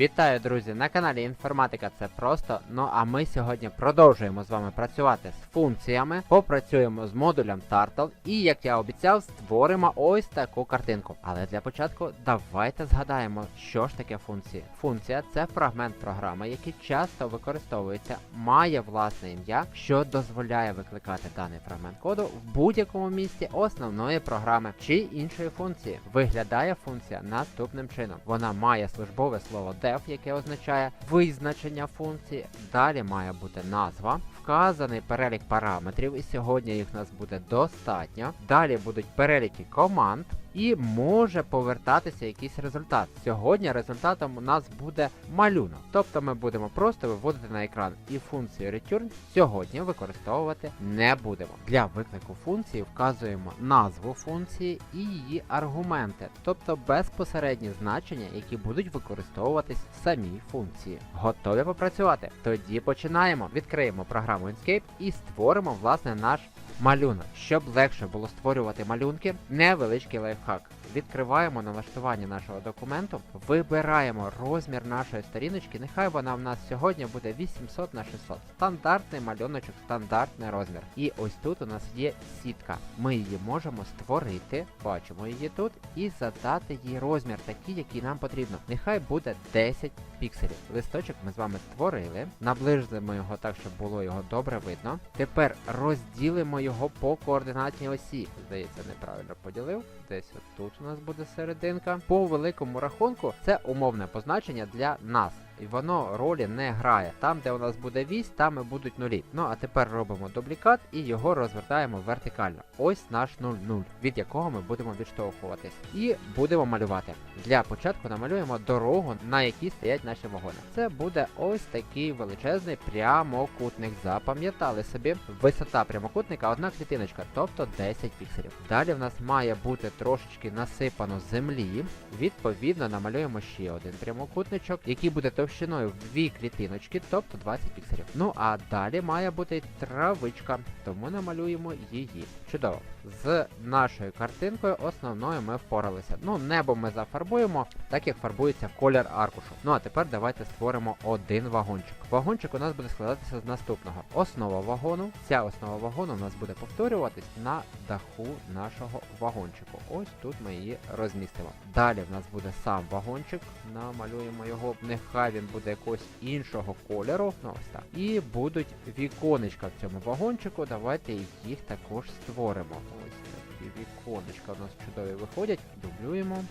Вітаю, друзі! На каналі Інформатика це просто. Ну а ми сьогодні продовжуємо з вами працювати з функціями, попрацюємо з модулем Turtle і, як я обіцяв, створимо ось таку картинку. Але для початку давайте згадаємо, що ж таке функції. Функція це фрагмент програми, який часто використовується, має власне ім'я, що дозволяє викликати даний фрагмент коду в будь-якому місці основної програми чи іншої функції. Виглядає функція наступним чином. Вона має службове слово def, яке означає визначення функції. Далі має бути назва, вказаний перелік параметрів, і сьогодні їх у нас буде достатньо. Далі будуть переліки команд. І може повертатися якийсь результат. Сьогодні результатом у нас буде малюнок. Тобто ми будемо просто виводити на екран і функцію return сьогодні використовувати не будемо. Для виклику функції вказуємо назву функції і її аргументи, тобто безпосередні значення, які будуть використовуватись в самій функції. Готові попрацювати? Тоді починаємо. Відкриємо програму Inkscape і створимо власне наш малюнок. Щоб легше було створювати малюнки, невеличкий лайфхак. Відкриваємо налаштування нашого документу, вибираємо розмір нашої сторіночки. Нехай вона в нас сьогодні буде 800 на 600. Стандартний малюночок, стандартний розмір. І ось тут у нас є сітка. Ми її можемо створити, бачимо її тут, і задати їй розмір, такий, який нам потрібно. Нехай буде 10 пікселів. Листочок ми з вами створили, наближимо його так, щоб було його добре видно. Тепер розділимо його по координатній осі. Здається, неправильно поділив. Десь от тут у нас буде серединка. По великому рахунку це умовне позначення для нас. І воно ролі не грає. Там, де у нас буде вісь, там і будуть нулі. Ну а тепер робимо дублікат і його розвертаємо вертикально. Ось наш 0,0, від якого ми будемо відштовхуватись. І будемо малювати. Для початку намалюємо дорогу, на якій стоять наші вагони. Це буде ось такий величезний прямокутник. Запам'ятали собі. Висота прямокутника одна клітиночка, тобто 10 пікселів. Далі в нас має бути трошечки насипано землі. Відповідно, намалюємо ще один прямокутничок, який буде товщиною в дві клітиночки, тобто 20 пікселів. Ну а далі має бути травичка, тому намалюємо її. Чудово. З нашою картинкою основною ми впоралися. Ну, небо ми зафарбуємо, так як фарбується колір аркушу. Ну а тепер давайте створимо один вагончик. Вагончик у нас буде складатися з наступного. Основа вагону. Ця основа вагону у нас буде повторюватись на даху нашого вагончику. Ось тут ми її розмістимо. Далі в нас буде сам вагончик. Намалюємо його. Нехай він буде якогось іншого кольору. Ну ось так. І будуть віконечка в цьому вагончику. Давайте їх також створимо. Ось такі віконечка у нас чудові виходять. Дублюємо.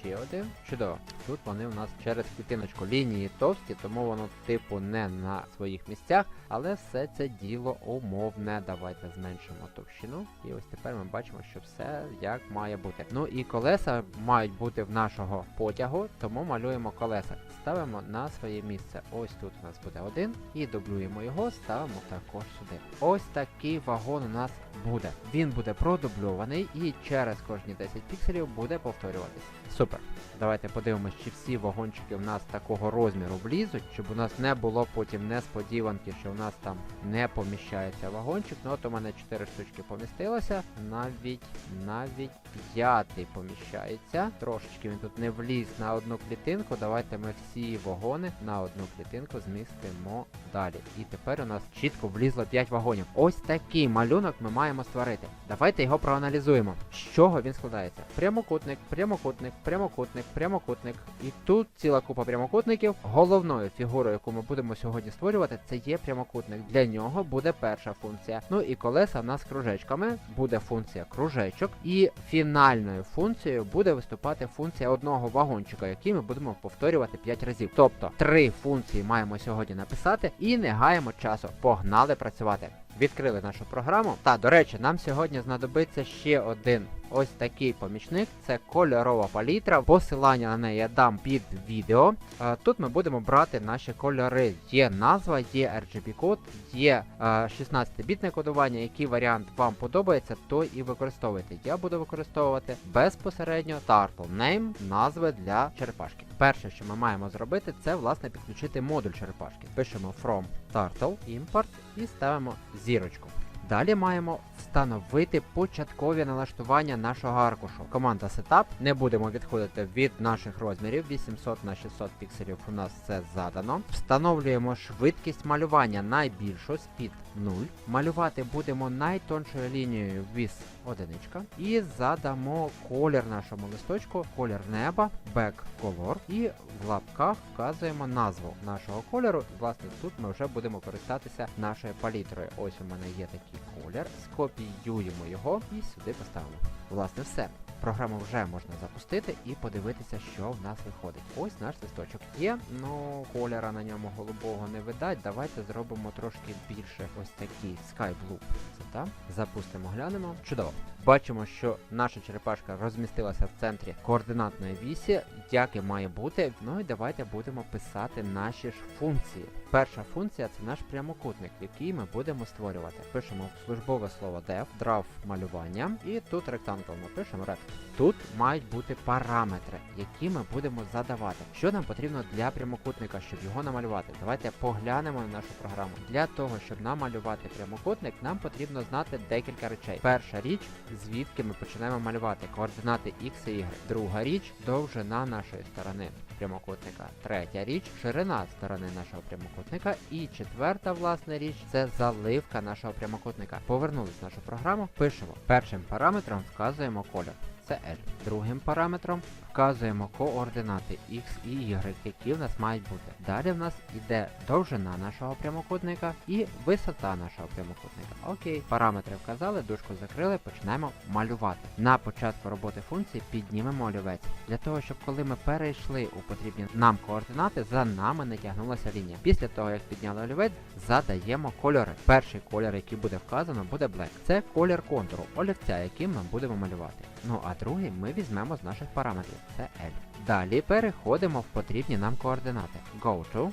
Ще один. Чудово. Тут вони у нас через клітиночку лінії товсті, тому воно типу не на своїх місцях, але все це діло умовне. Давайте зменшимо товщину. І ось тепер ми бачимо, що все як має бути. Ну і колеса мають бути в нашого потягу, тому малюємо колеса. Ставимо на своє місце. Ось тут у нас буде один. І дублюємо його, ставимо також сюди. Ось такий вагон у нас буде. Він буде продубльований і через кожні 10 пікселів буде повторюватись. Супер. Давайте подивимось, чи всі вагончики в нас такого розміру влізуть, щоб у нас не було потім несподіванки, що в нас там не поміщається вагончик. Ну от у мене 4 штучки помістилося. Навіть навіть п'ятий поміщається. Трошечки він тут не вліз на одну клітинку. Давайте ми всі вагони на одну клітинку змістимо далі. І тепер у нас чітко влізло 5 вагонів. Ось такий малюнок ми маємо створити. Давайте його проаналізуємо. З чого він складається? Прямокутник, прямокутник, прямокутник, прямокутник. І тут ціла купа прямокутників. Головною фігурою, яку ми будемо сьогодні створювати, це є прямокутник. Для нього буде перша функція. Ну і колеса в нас кружечками. Буде функція кружечок. І фінальною функцією буде виступати функція одного вагончика, який ми будемо повторювати 5 разів. Тобто три функції маємо сьогодні написати і не гаємо часу. Погнали працювати. Відкрили нашу програму. Та, до речі, нам сьогодні знадобиться ще один ось такий помічник. Це кольорова палітра. Посилання на неї я дам під відео. Е, Тут ми будемо брати наші кольори. Є назва, є RGB код, є е, 16-бітне кодування. Який варіант вам подобається, той і використовуйте. Я буду використовувати безпосередньо Turtle Name, назви для черепашки. Перше, що ми маємо зробити, це власне підключити модуль черепашки. Пишемо from Turtle Import і ставимо зірочку. Далі маємо встановити початкові налаштування нашого аркушу. Команда Setup. Не будемо відходити від наших розмірів. 800 на 600 пікселів у нас це задано. Встановлюємо швидкість малювання найбільшу, speed 0. Малювати будемо найтоншою лінією віз одиничка. І задамо колір нашому листочку, колір неба, back color. І в лапках вказуємо назву нашого кольору. Власне, тут ми вже будемо користатися нашою палітрою. Ось у мене є такий колір. Скопіюємо його і сюди поставимо. Власне, все. Програму вже можна запустити і подивитися, що в нас виходить. Ось наш листочок є, ну кольора на ньому голубого не видать. Давайте зробимо трошки більше ось такий Sky Blue. Це так. Запустимо, глянемо. Чудово. Бачимо, що наша черепашка розмістилася в центрі координатної вісі, як і має бути. Ну і давайте будемо писати наші ж функції. Перша функція це наш прямокутник, який ми будемо створювати. Пишемо службове слово def, draw малювання, і тут ректангл напишемо rect. Тут мають бути параметри, які ми будемо задавати. Що нам потрібно для прямокутника, щоб його намалювати? Давайте поглянемо на нашу програму. Для того, щоб намалювати прямокутник, нам потрібно знати декілька речей. Перша річ, звідки ми починаємо малювати координати x і y. Друга річ довжина нашої сторони прямокутника. Третя річ ширина сторони нашого прямокутника. І четверта, власне річ, це заливка нашого прямокутника. Повернулись в нашу програму, пишемо. Першим параметром вказуємо колір. Це L. Другим параметром вказуємо координати x і y, які в нас мають бути. Далі в нас йде довжина нашого прямокутника і висота нашого прямокутника. Окей, параметри вказали, дужку закрили, починаємо малювати. На початку роботи функції піднімемо олівець. Для того, щоб коли ми перейшли у потрібні нам координати, за нами не тягнулася лінія. Після того, як підняли олівець, задаємо кольори. Перший колір, який буде вказано, буде black. Це колір контуру, олівця, яким ми будемо малювати. Ну а другий ми візьмемо з наших параметрів. Це L. Далі переходимо в потрібні нам координати. Go to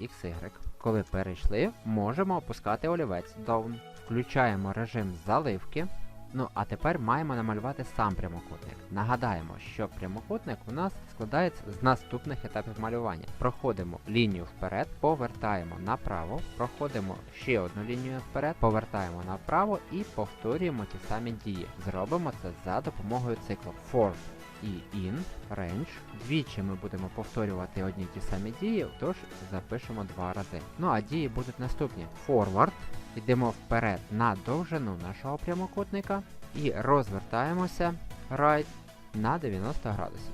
XY. Коли перейшли, можемо опускати олівець Down. Включаємо режим заливки. Ну, а тепер маємо намалювати сам прямокутник. Нагадаємо, що прямокутник у нас складається з наступних етапів малювання. Проходимо лінію вперед, повертаємо направо, проходимо ще одну лінію вперед, повертаємо направо і повторюємо ті самі дії. Зробимо це за допомогою циклу for і in, range. Двічі ми будемо повторювати одні ті самі дії, тож запишемо два рази. Ну а дії будуть наступні: forward, йдемо вперед на довжину нашого прямокутника і розвертаємося right на 90 градусів.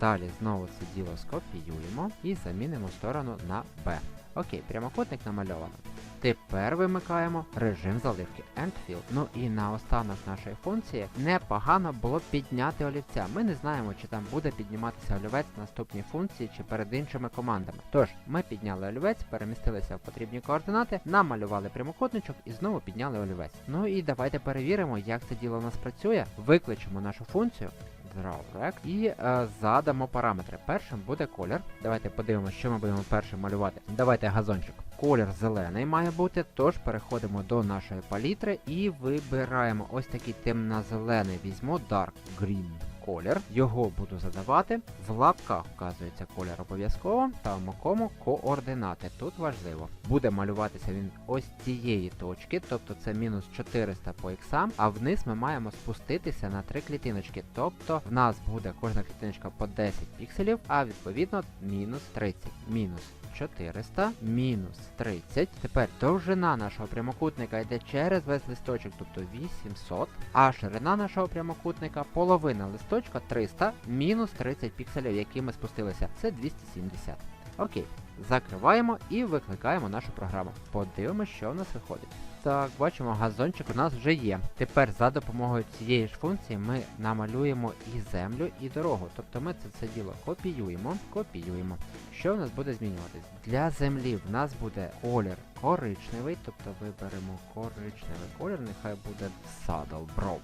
Далі знову це діло скопіюємо і замінимо сторону на B. Окей, прямокутник намальовано. Тепер вимикаємо режим заливки End Fill. Ну і наостанок нашої функції непогано було підняти олівця. Ми не знаємо, чи там буде підніматися олівець в наступній функції чи перед іншими командами. Тож, ми підняли олівець, перемістилися в потрібні координати, намалювали прямокутничок і знову підняли олівець. Ну і давайте перевіримо, як це діло у нас працює. Викличемо нашу функцію. Drawrect і е, задамо параметри. Першим буде колір. Давайте подивимося, що ми будемо першим малювати. Давайте газончик. Колір зелений має бути, тож переходимо до нашої палітри і вибираємо ось такий темно-зелений. Візьму Dark Green колір. Його буду задавати. В лапках вказується колір обов'язково. Ставимо кому координати. Тут важливо. Буде малюватися він ось цієї точки, тобто це мінус 400 по іксам, а вниз ми маємо спуститися на три клітиночки. Тобто в нас буде кожна клітиночка по 10 пікселів, а відповідно мінус 30. Мінус 400 мінус 30. Тепер довжина нашого прямокутника йде через весь листочок, тобто 800. А ширина нашого прямокутника половина листочка 300 мінус 30 пікселів, які ми спустилися. Це 270. Окей. Закриваємо і викликаємо нашу програму. Подивимося, що в нас виходить. Так, бачимо, газончик у нас вже є. Тепер за допомогою цієї ж функції ми намалюємо і землю, і дорогу. Тобто ми це все діло копіюємо, копіюємо. Що в нас буде змінюватись? Для землі в нас буде колір коричневий, тобто виберемо коричневий колір, нехай буде Saddle Brown.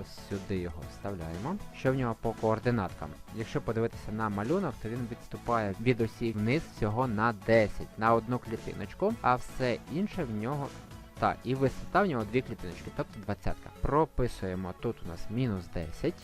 Ось сюди його вставляємо. Що в нього по координаткам? Якщо подивитися на малюнок, то він відступає від осі вниз всього на 10, на одну клітиночку, а все інше в нього. Так, і висота в нього дві клітиночки, тобто 20. Прописуємо тут у нас мінус 10.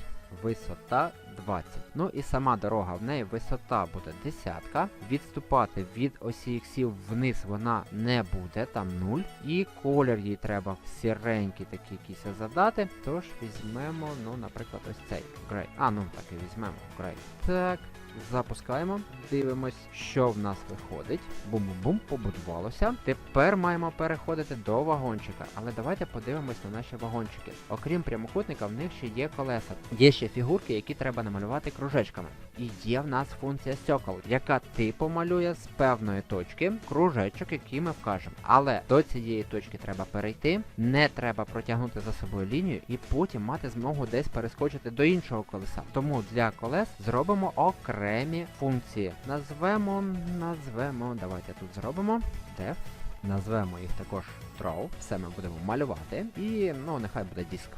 Висота 20. Ну і сама дорога, в неї висота буде десятка. Відступати від осі іксів вниз вона не буде, там 0. І колір їй треба сіренький такий якийсь задати. Тож візьмемо, ну, наприклад, ось цей грей. А, ну так і візьмемо грей. Так. Запускаємо, дивимось, що в нас виходить. Бум-бум-бум, побудувалося. Тепер маємо переходити до вагончика. Але давайте подивимось на наші вагончики. Окрім прямокутника, в них ще є колеса. Є ще фігурки, які треба намалювати кружечками. І є в нас функція Circle, яка типу малює з певної точки кружечок, який ми вкажемо. Але до цієї точки треба перейти, не треба протягнути за собою лінію і потім мати змогу десь перескочити до іншого колеса. Тому для колес зробимо окремі функції. Назвемо, назвемо, давайте тут зробимо def. Назвемо їх також draw, все ми будемо малювати. І ну нехай буде диск.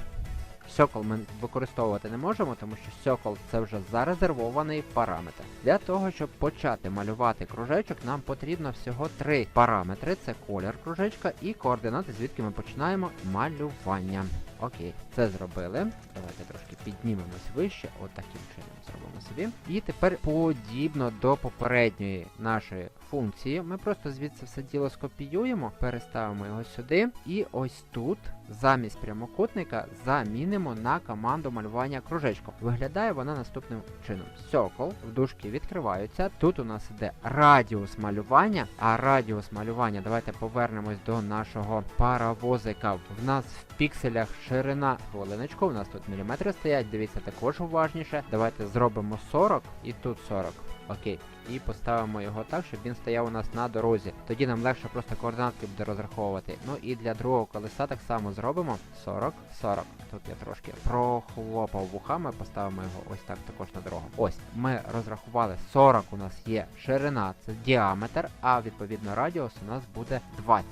Circle ми використовувати не можемо, тому що Circle це вже зарезервований параметр. Для того, щоб почати малювати кружечок, нам потрібно всього три параметри: це колір кружечка і координати, звідки ми починаємо малювання. Окей, це зробили. Давайте трошки піднімемось вище, от чином зробимо собі. І тепер подібно до попередньої нашої функції, ми просто звідси все діло скопіюємо, переставимо його сюди. І ось тут, замість прямокутника, замінимо на команду малювання кружечком. Виглядає вона наступним чином. Circle, в дужки відкриваються. Тут у нас іде радіус малювання, а радіус малювання, давайте повернемось до нашого паровозика. В нас в пікселях ширина хвилиночку, у нас тут міліметри стоять, дивіться також уважніше. Давайте зробимо 40 і тут 40. Окей. І поставимо його так, щоб він стояв у нас на дорозі. Тоді нам легше просто координатки буде розраховувати. Ну і для другого колеса так само зробимо 40, 40. Тут я трошки прохлопав вухами, поставимо його ось так також на дорогу. Ось, ми розрахували 40 у нас є ширина, це діаметр, а відповідно радіус у нас буде 20.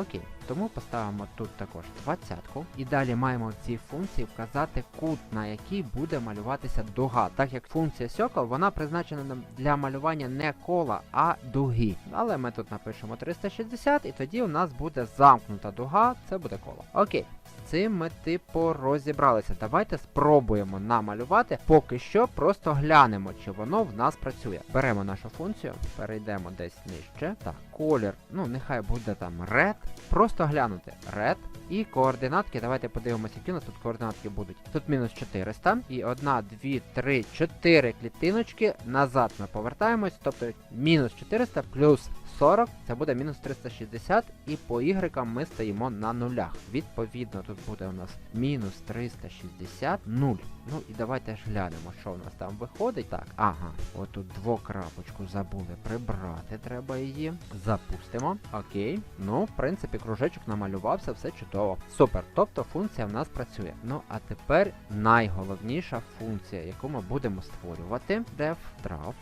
Окей, тому поставимо тут також двадцятку. І далі маємо в цій функції вказати кут, на який буде малюватися дуга. Так як функція Circle, вона призначена для малювання не кола, а дуги. Але ми тут напишемо 360, і тоді у нас буде замкнута дуга, це буде коло. Окей. Цим ми типу розібралися. Давайте спробуємо намалювати. Поки що просто глянемо, чи воно в нас працює. Беремо нашу функцію, перейдемо десь нижче. Так, колір, ну нехай буде там red. Просто глянути red. І координатки, давайте подивимося, які у нас тут координатки будуть. Тут мінус 400. І 1, 2, 3, 4 клітиночки. Назад ми повертаємось. Тобто мінус 400 плюс 40, це буде мінус 360, і по Y ми стоїмо на нулях. Відповідно, тут буде у нас мінус 360, 0. Ну і давайте ж глянемо, що в нас там виходить. Так, ага, отут двокрапочку забули прибрати, треба її. Запустимо. Окей. Ну, в принципі, кружечок намалювався, все чудово. Супер. Тобто функція в нас працює. Ну, а тепер найголовніша функція, яку ми будемо створювати. Def, draft,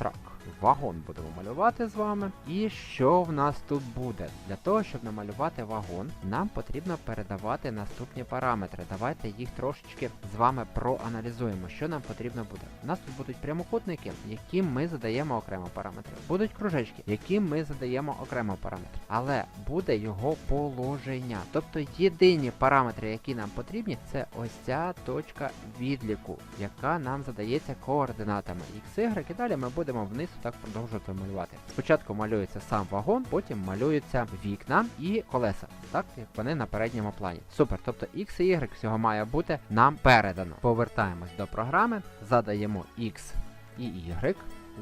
track. Вагон будемо малювати з вами. І що в нас тут буде? Для того, щоб намалювати вагон, нам потрібно передавати наступні параметри. Давайте їх трошечки з вами проаналізуємо. Що нам потрібно буде? У нас тут будуть прямокутники, яким ми задаємо окремо параметри. Будуть кружечки, яким ми задаємо окремо параметри. Але буде його положення. Тобто єдині параметри, які нам потрібні, це ось ця точка відліку, яка нам задається координатами X, Y, і далі ми будемо вниз так продовжувати малювати. Спочатку малюється сам вагон, потім малюються вікна і колеса, так як вони на передньому плані. Супер, тобто X і Y всього має бути нам передано. Повертаємось до програми, задаємо X і Y.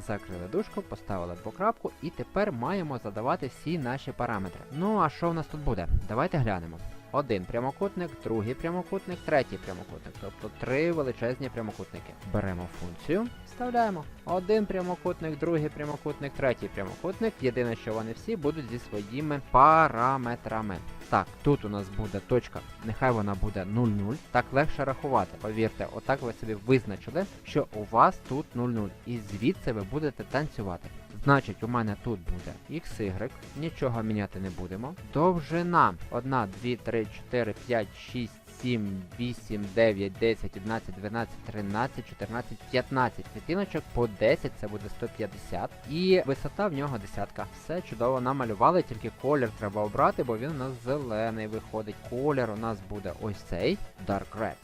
Закрили дужку, поставили двокрапку і тепер маємо задавати всі наші параметри. Ну а що в нас тут буде? Давайте глянемо. Один прямокутник, другий прямокутник, третій прямокутник. Тобто три величезні прямокутники. Беремо функцію, вставляємо. Один прямокутник, другий прямокутник, третій прямокутник. Єдине, що вони всі будуть зі своїми параметрами. Так, тут у нас буде точка, нехай вона буде 0,0. Так легше рахувати. Повірте, отак ви собі визначили, що у вас тут 0,0. І звідси ви будете танцювати. Значить, у мене тут буде XY, нічого міняти не будемо. Довжина 1, 2, 3, 4, 5, 6, 7, 8, 9, 10, 11, 12, 13, 14, 15 клітиночок по 10, це буде 150. І висота в нього десятка. Все чудово намалювали, тільки колір треба обрати, бо він у нас зелений виходить. Колір у нас буде ось цей Dark Red.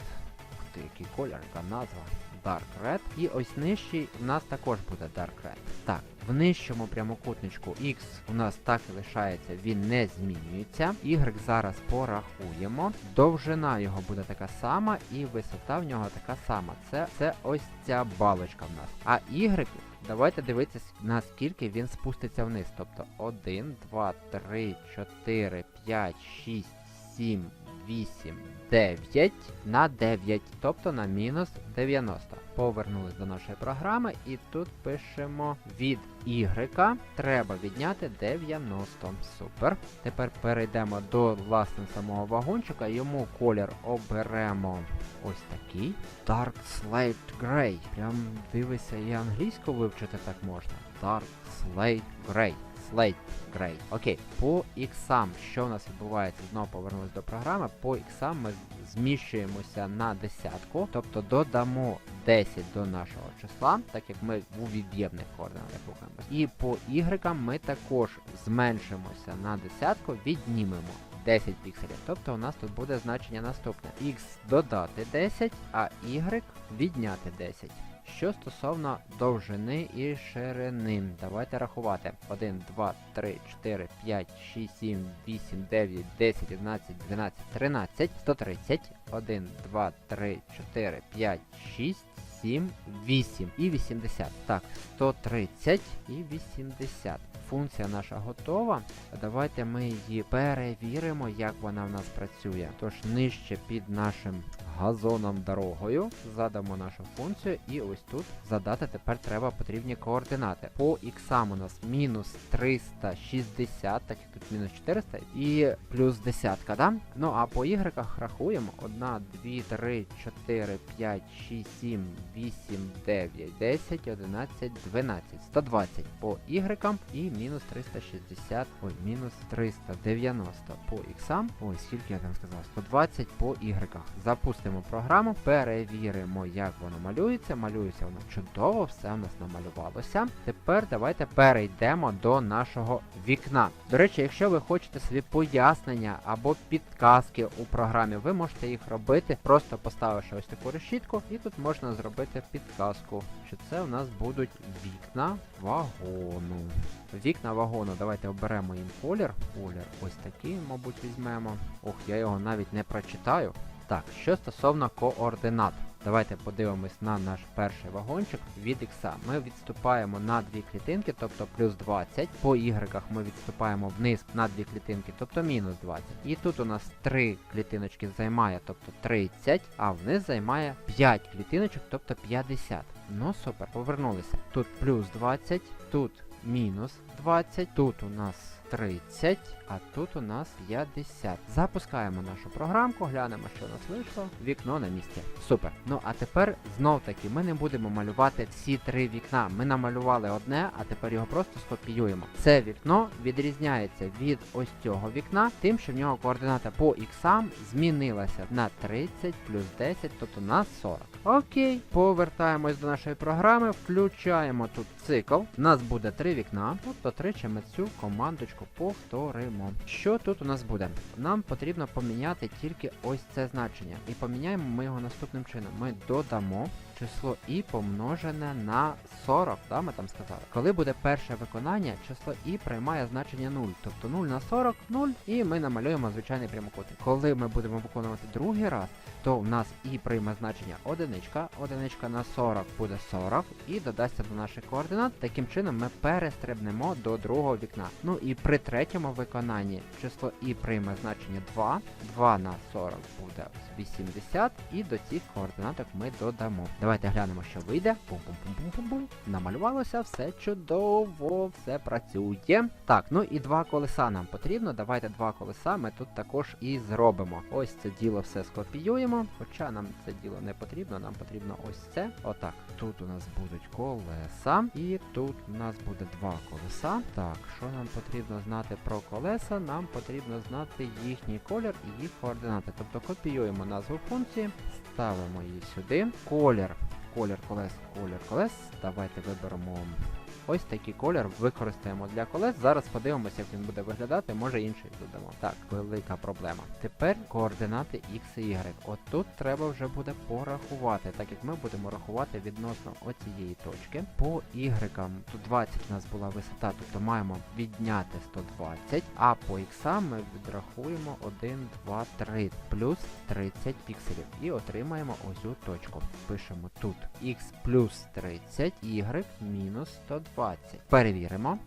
ти, який колір, яка назва. Dark Red. І ось нижчий у нас також буде Dark Red. Так, в нижчому прямокутничку X у нас так і лишається, він не змінюється. Y зараз порахуємо. Довжина його буде така сама, і висота в нього така сама. Це, це ось ця балочка в нас. А Y Давайте дивитися, наскільки він спуститься вниз. Тобто 1, 2, 3, 4, 5, 6, 7, 8, 9 на 9, тобто на мінус 90. Повернулись до нашої програми і тут пишемо від Y треба відняти 90. Супер. Тепер перейдемо до власне самого вагончика. Йому колір оберемо ось такий. Dark Slate Grey. Прям дивися, і англійську вивчити так можна. Dark Slate Grey. Slate Grey. Окей, по іксам, що у нас відбувається, знову повернулись до програми. По іксам ми зміщуємося на десятку, тобто додамо 10 до нашого числа, так як ми у від'ємних координатах рухаємось. І по y ми також зменшимося на десятку, віднімемо 10 пікселів. Тобто у нас тут буде значення наступне. X додати 10, а y відняти 10. Що стосовно довжини і ширини, давайте рахувати. 1, 2, 3, 4, 5, 6, 7, 8, 9, 10, 11, 12, 13, 130, 1, 2, 3, 4, 5, 6, 7, 8 і 80. Так, 130 і 80. Функція наша готова. Давайте ми її перевіримо, як вона в нас працює. Тож нижче під нашим газоном дорогою задамо нашу функцію і ось тут задати тепер треба потрібні координати. По іксам у нас мінус 360, так як тут мінус 400 і плюс десятка, да? Ну а по ігреках рахуємо 1, 2, 3, 4, 5, 6, 7, 8, 9, 10, 11, 12, 120 по ігрекам і мінус 360, ой, мінус 390 по іксам. Ой, скільки я там сказав? 120 по ігреках. Запустимо програму, перевіримо, як воно малюється. Малюється воно чудово, все у нас намалювалося. Тепер давайте перейдемо до нашого вікна. До речі, якщо ви хочете собі пояснення або підказки у програмі, ви можете їх робити, просто поставивши ось таку решітку, і тут можна зробити підказку, що це у нас будуть вікна вагону. Вікна вагону, давайте оберемо їм колір. Колір ось такий, мабуть, візьмемо. Ох, я його навіть не прочитаю. Так, що стосовно координат. Давайте подивимось на наш перший вагончик від X. Ми відступаємо на дві клітинки, тобто плюс 20. По Y ми відступаємо вниз на дві клітинки, тобто мінус 20. І тут у нас 3 клітиночки займає, тобто 30, а вниз займає 5 клітиночок, тобто 50. Ну супер, повернулися. Тут плюс 20, тут мінус 20, тут у нас 30, а тут у нас 50. Запускаємо нашу програмку, глянемо, що у нас вийшло. Вікно на місці. Супер. Ну а тепер знов таки ми не будемо малювати всі три вікна. Ми намалювали одне, а тепер його просто скопіюємо. Це вікно відрізняється від ось цього вікна, тим, що в нього координата по іксам змінилася на 30 плюс 10, тобто на 40. Окей, повертаємось до нашої програми, включаємо тут цикл. У нас буде три вікна, тобто тричі ми цю командочку повторимо. Що тут у нас буде? Нам потрібно поміняти тільки ось це значення. І поміняємо ми його наступним чином. Ми додамо число і помножене на 40, да, ми там сказали. Коли буде перше виконання, число і приймає значення 0. Тобто 0 на 40, 0, і ми намалюємо звичайний прямокутник. Коли ми будемо виконувати другий раз, то в нас і прийме значення одиничка, одиничка на 40 буде 40, і додасться до наших координат. Таким чином ми перестрибнемо до другого вікна. Ну і при третьому виконанні число і прийме значення 2, 2 на 40 буде 80, і до цих координаток ми додамо. Давайте глянемо, що вийде. Пум-пум-пум-пум-пум. Намалювалося, все чудово, все працює. Так, ну і два колеса нам потрібно. Давайте два колеса ми тут також і зробимо. Ось це діло все скопіюємо. Хоча нам це діло не потрібно, нам потрібно ось це. Отак. Тут у нас будуть колеса. І тут у нас буде два колеса. Так, що нам потрібно знати про колеса? Нам потрібно знати їхній колір і їх координати. Тобто копіюємо назву функції, ставимо її сюди. Колір. Колір колес, колір колес. Давайте виберемо ось такий колір використаємо для колес. Зараз подивимося, як він буде виглядати, може інший додамо. Так, велика проблема. Тепер координати X і Y. От тут треба вже буде порахувати, так як ми будемо рахувати відносно оцієї точки. По Y тут 20 у нас була висота, тобто маємо відняти 120, а по X ми відрахуємо 1, 2, 3 плюс 30 пікселів і отримаємо ось цю точку. Пишемо тут X плюс 30, Y мінус 120. Перевіримо.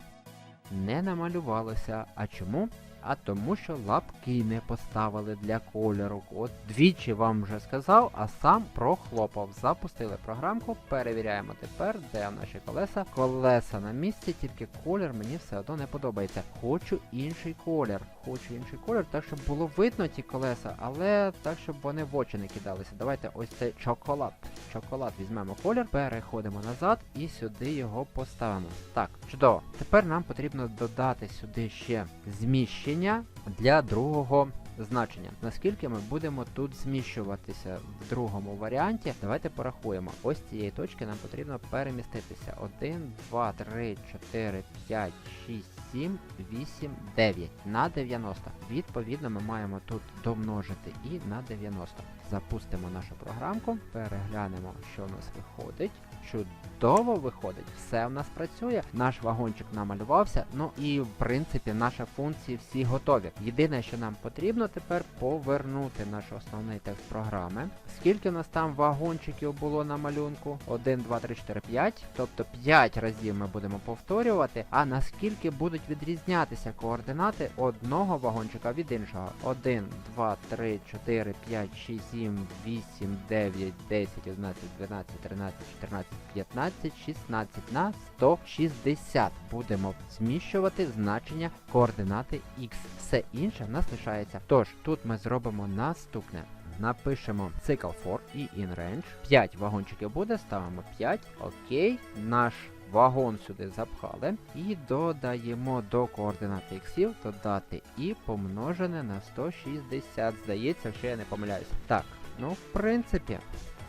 Не намалювалося. А чому? А тому, що лапки не поставили для кольору. От двічі вам вже сказав, а сам прохлопав. Запустили програмку, перевіряємо тепер, де наші колеса. Колеса на місці, тільки колір мені все одно не подобається. Хочу інший колір. Хочу інший колір, так щоб було видно ті колеса, але так, щоб вони в очі не кидалися. Давайте ось цей чоколад. Чоколад візьмемо колір, переходимо назад і сюди його поставимо. Так, чудово. Тепер нам потрібно додати сюди ще зміщення для другого значення. Наскільки ми будемо тут зміщуватися в другому варіанті, давайте порахуємо. Ось цієї точки нам потрібно переміститися. 1, 2, 3, 4, 5, 6, 7, 8, 9 на 90. Відповідно, ми маємо тут домножити і на 90. Запустимо нашу програмку, переглянемо, що у нас виходить. Чудово виходить, все в нас працює. Наш вагончик намалювався. Ну і в принципі наші функції всі готові. Єдине, що нам потрібно тепер повернути наш основний текст програми. Скільки у нас там вагончиків було на малюнку? 1, 2, 3, 4, 5. Тобто 5 разів ми будемо повторювати. А наскільки будуть відрізнятися координати одного вагончика від іншого? 1, 2, 3, 4, 5, 6, 7, 8, 9, 10, 11, 12, 13, 14, 15, 16 на 160. Будемо зміщувати значення координати X. Все інше нас лишається. Тож, тут ми зробимо наступне. Напишемо цикл for і in range. 5 вагончиків буде, ставимо 5. Окей. Наш вагон сюди запхали. І додаємо до координати іксів додати і помножене на 160. Здається, якщо я не помиляюся. Так, ну в принципі,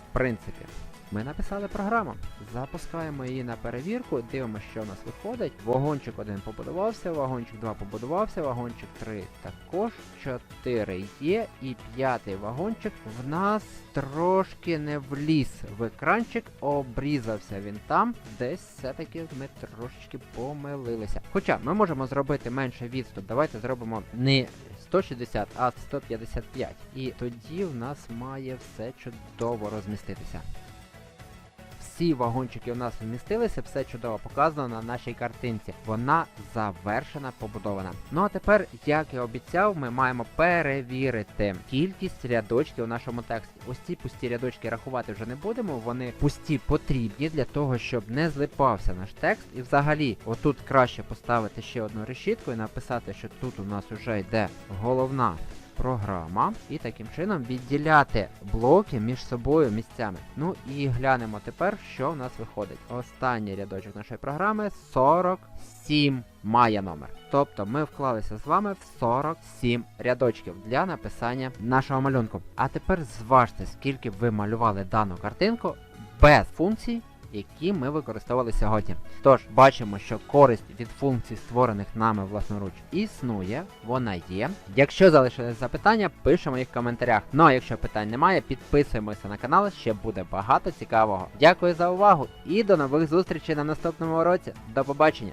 в принципі. Ми написали програму. Запускаємо її на перевірку, дивимося, що в нас виходить. Вагончик 1 побудувався, вагончик 2 побудувався, вагончик 3 також, 4 є, і п'ятий вагончик в нас трошки не вліз в екранчик, обрізався він там, десь все-таки ми трошечки помилилися. Хоча ми можемо зробити менше відступ. Давайте зробимо не 160, а 155. І тоді в нас має все чудово розміститися. Всі вагончики у нас вмістилися, все чудово показано на нашій картинці. Вона завершена, побудована. Ну а тепер, як і обіцяв, ми маємо перевірити кількість рядочків у нашому тексті. Ось ці пусті рядочки рахувати вже не будемо. Вони пусті потрібні для того, щоб не злипався наш текст. І взагалі, отут краще поставити ще одну решітку і написати, що тут у нас вже йде головна програма, і таким чином відділяти блоки між собою місцями. Ну і глянемо тепер, що в нас виходить. Останній рядочок нашої програми 47 має номер. Тобто ми вклалися з вами в 47 рядочків для написання нашого малюнку. А тепер зважте, скільки ви малювали дану картинку без функцій які ми використовували сьогодні. Тож, бачимо, що користь від функцій, створених нами власноруч, існує, вона є. Якщо залишились запитання, пишемо їх в коментарях. Ну а якщо питань немає, підписуємося на канал, ще буде багато цікавого. Дякую за увагу і до нових зустрічей на наступному уроці. До побачення!